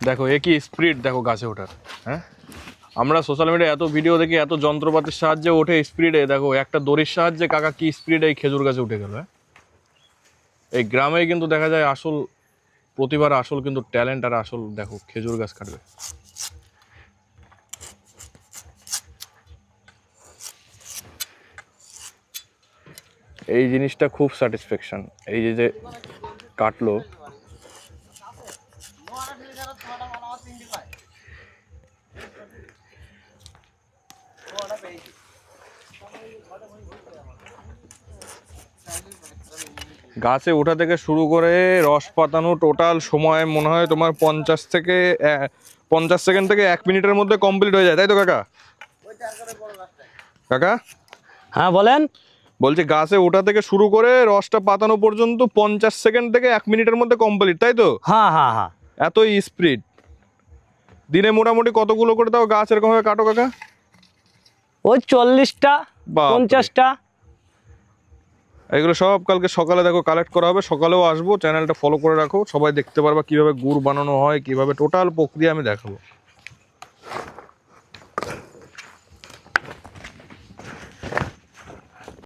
দেখো এ কি স্পিড দেখো গাছে ওঠার হ্যাঁ? আমরা সোশ্যাল মিডিয়ায় এত ভিডিও দেখি, এত যন্ত্রপাতির সাহায্যে ওঠে স্পিডে দেখো, একটা দড়ির সাহায্যে কাকা কি স্পিডে এই খেজুর গাছে উঠে গেল হ্যাঁ? এই গ্রামে কিন্তু দেখা যায় আসল প্রতিবার আসল কিন্তু ট্যালেন্ট আর আসল, দেখো, খেজুর গাছ কাটবে। এই জিনিসটা খুব স্যাটিসফ্যাকশন এই যে যে কাটলো গাছে ওঠা থেকে শুরু করে রস পাতানো টোটাল সময় মনে হয় তোমার পঞ্চাশ থেকে পঞ্চাশ সেকেন্ড থেকে এক মিনিটের মধ্যে কমপ্লিট হয়ে যায় তাই তো কাকা? কাকা? হ্যাঁ বলেন। বলছি গাছে ওঠা থেকে শুরু করে রসটা পাতানো পর্যন্ত পঞ্চাশ সেকেন্ড থেকে এক মিনিটের মধ্যে কমপ্লিট তাই তো? হ্যাঁ হ্যাঁ হ্যাঁ। এতই স্প্রিড দিনে মোটামুটি কতগুলো করে দাও গাছ এরকম ভাবে কাটো কাকা? ওই চল্লিশটা। পঞ্চাশটা। এগুলো সব কালকে সকালে দেখো কালেক্ট করা হবে। সকালেও আসব চ্যানেলটা ফলো করে রাখো। সবাই দেখতে পারবা কীভাবে গুড় বানানো হয় কীভাবে টোটাল প্রক্রিয়া আমি দেখাবো।